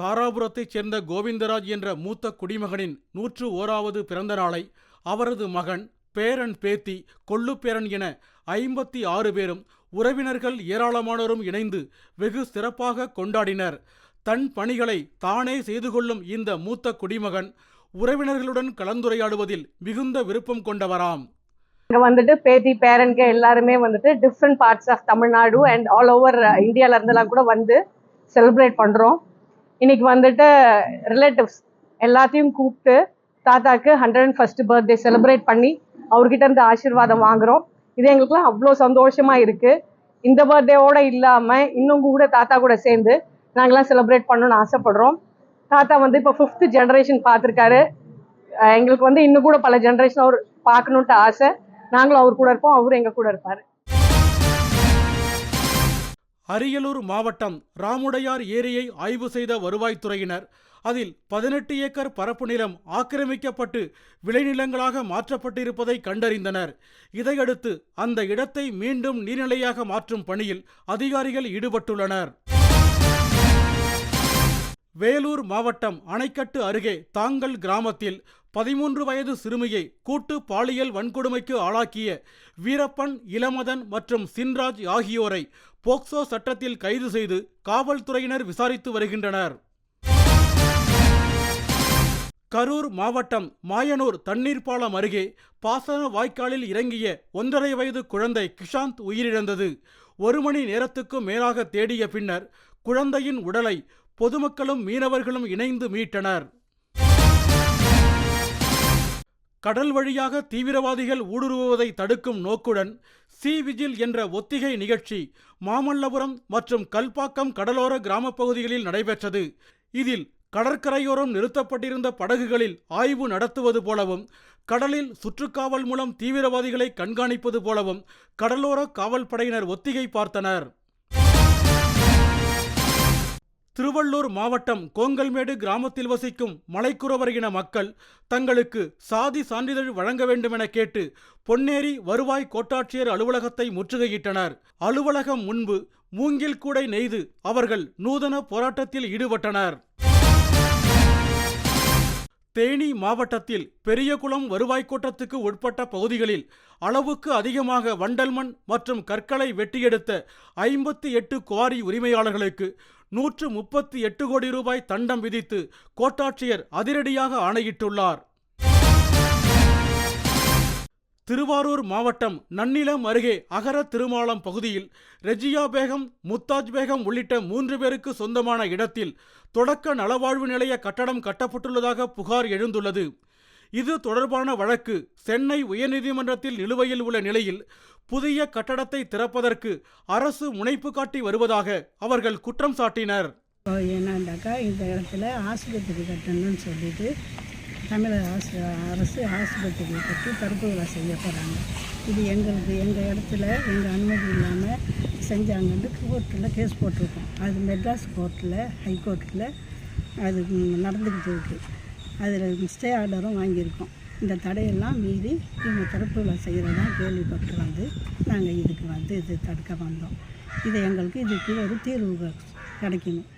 தாராபுரத்தைச் சேர்ந்த கோவிந்தராஜ் என்ற மூத்த குடிமகனின் நூற்று ஓராவது பிறந்த நாளை அவரது மகன் பேரன் பேத்தி கொள்ளுப்பேரன் என ஐம்பத்தி ஆறு பேரும் உறவினர்கள் ஏராளமானோரும் இணைந்து வெகு சிறப்பாக கொண்டாடினர். தன் பணிகளை தானே செய்து கொள்ளும் இந்த மூத்த குடிமகன் உறவினர்களுடன் கலந்துரையாடுவதில் மிகுந்த விருப்பம் கொண்டவராம். இங்கே வந்துட்டு பேத்தி பேரன்கே எல்லாருமே வந்துட்டு different parts of Tamil Nadu and all over இந்தியாவிலேருந்துலாம் கூட வந்து செலிப்ரேட் பண்ணுறோம் இன்னைக்கு வந்துட்டு ரிலேட்டிவ்ஸ் எல்லாத்தையும் கூப்பிட்டு தாத்தாக்கு hundred and first birthday celebrate பண்ணி அவர்கிட்ட இருந்து ஆசீர்வாதம் வாங்குறோம். இது எங்களுக்குலாம் அவ்வளோ சந்தோஷமா இருக்கு. இந்த பர்த்டேவோட இல்லாம இன்னும் கூட தாத்தா கூட சேர்ந்து நாங்களாம் செலிப்ரேட் பண்ணணும்னு ஆசைப்படுறோம். தாத்தா வந்து இப்போ ஃபிஃப்த் ஜென்ரேஷன் பார்த்துருக்காரு. எங்களுக்கு வந்து இன்னும் கூட பல ஜென்ரேஷன் அவர் பார்க்கணுன்ட்டு ஆசை. நாங்களும் அவர் கூட இருப்போம் அவரும் எங்கள் கூட இருப்பாரு. அரியலூர் மாவட்டம் ராமுடையார் ஏரியை ஆய்வு செய்த வருவாய்த்துறையினர் அதில் பதினெட்டு ஏக்கர் பரப்பு நிலம் ஆக்கிரமிக்கப்பட்டு விளைநிலங்களாக மாற்றப்பட்டிருப்பதை கண்டறிந்தனர். இதையடுத்து அந்த இடத்தை மீண்டும் நீர்நிலையாக மாற்றும் பணியில் அதிகாரிகள் ஈடுபட்டுள்ளனர். வேலூர் மாவட்டம் அணைக்கட்டு அருகே தாங்கல் கிராமத்தில் பதிமூன்று வயது சிறுமியை கூட்டு பாலியல் வன்கொடுமைக்கு ஆளாக்கிய வீரப்பன் இளமதன் மற்றும் சின்ராஜ் ஆகியோரை போக்சோ சட்டத்தில் கைது செய்து காவல்துறையினர் விசாரித்து வருகின்றனர். கரூர் மாவட்டம் மாயனூர் தண்ணீர் பாலம் அருகே பாசன வாய்க்காலில் இறங்கிய ஒன்றரை வயது குழந்தை கிஷாந்த் உயிரிழந்தது. ஒரு மணி நேரத்துக்கும் மேலாக தேடிய பின்னர் குழந்தையின் உடலை பொதுமக்களும் மீனவர்களும் இணைந்து மீட்டனர். கடல் வழியாக தீவிரவாதிகள் ஊடுருவுவதை தடுக்கும் நோக்குடன் சி விஜில் என்ற ஒத்திகை நிகழ்ச்சி மாமல்லபுரம் மற்றும் கல்பாக்கம் கடலோர கிராமப் பகுதிகளில் நடைபெற்றது. இதில் கடற்கரையோரம் நிறுத்தப்பட்டிருந்த படகுகளில் ஆய்வு நடத்துவது போலவும் கடலில் சுற்றுக்காவல் மூலம் தீவிரவாதிகளை கண்காணிப்பது போலவும் கடலோர காவல்படையினர் ஒத்திகை பார்த்தனர். திருவள்ளூர் மாவட்டம் கோங்கல்மேடு கிராமத்தில் வசிக்கும் மலைக்குறவர் இன மக்கள் தங்களுக்கு சாதி சான்றிதழ் வழங்க வேண்டுமென கேட்டு பொன்னேரி வருவாய் கோட்டாட்சியர் அலுவலகத்தை முற்றுகையிட்டனர். அலுவலகம் முன்பு மூங்கில் கூடை நெய்து அவர்கள் நூதன போராட்டத்தில் ஈடுபட்டனர். தேனி மாவட்டத்தில் பெரியகுளம் வருவாய் கோட்டத்துக்கு உட்பட்ட பகுதிகளில் அளவுக்கு அதிகமாக வண்டல் மண் மற்றும் கற்களை வெட்டியெடுத்த ஐம்பத்தி எட்டு குவாரி உரிமையாளர்களுக்கு நூற்று முப்பத்தி எட்டு கோடி ரூபாய் தண்டம் விதித்து கோட்டாட்சியர் அதிரடியாக ஆணையிட்டுள்ளார். திருவாரூர் மாவட்டம் நன்னிலம் அருகே அகர திருமாலம் பகுதியில் ரெஜியா பேகம் முத்தாஜ் பேகம் உள்ளிட்ட மூன்று பேருக்கு சொந்தமான இடத்தில் தொடக்க நலவாழ்வு நிலைய கட்டடம் கட்டப்பட்டுள்ளதாக புகார் எழுந்துள்ளது. இது தொடர்பான வழக்கு சென்னை உயர்நீதிமன்றத்தில் நிலுவையில் உள்ள நிலையில் புதிய கட்டடத்தை திறப்பதற்கு அரசு முனைப்பு காட்டி வருவதாக அவர்கள் குற்றம் சாட்டினர். என்னண்டாக்கா இந்த இடத்துல ஆஸ்பத்திரி கட்டணும்னு சொல்லிட்டு தமிழக ஆசு அரசு ஆஸ்பத்திரி கட்டி தடுப்பு விழா செய்ய போகிறாங்க இது எங்களுக்கு எங்கள் இடத்துல எங்கள் அனுமதி இல்லாமல் செஞ்சாங்கன்னு கோர்ட்டில் கேஸ் போட்டிருக்கோம். அது மெட்ராஸ் கோர்ட்டில் ஹைகோர்ட்டில் அது நடந்துக்கிட்டு இருக்குது அதில் ஸ்டே ஆர்டரும் வாங்கியிருக்கோம். இந்த தடையெல்லாம் மீறி இவங்க தடுப்பு செய்கிறதா கேள்விப்பட்டு வந்து நாங்கள் இதுக்கு வந்து இது தடுக்க வந்தோம். இது எங்களுக்கு இதுக்கு ஒரு தீர்வு கிடைக்கணும்.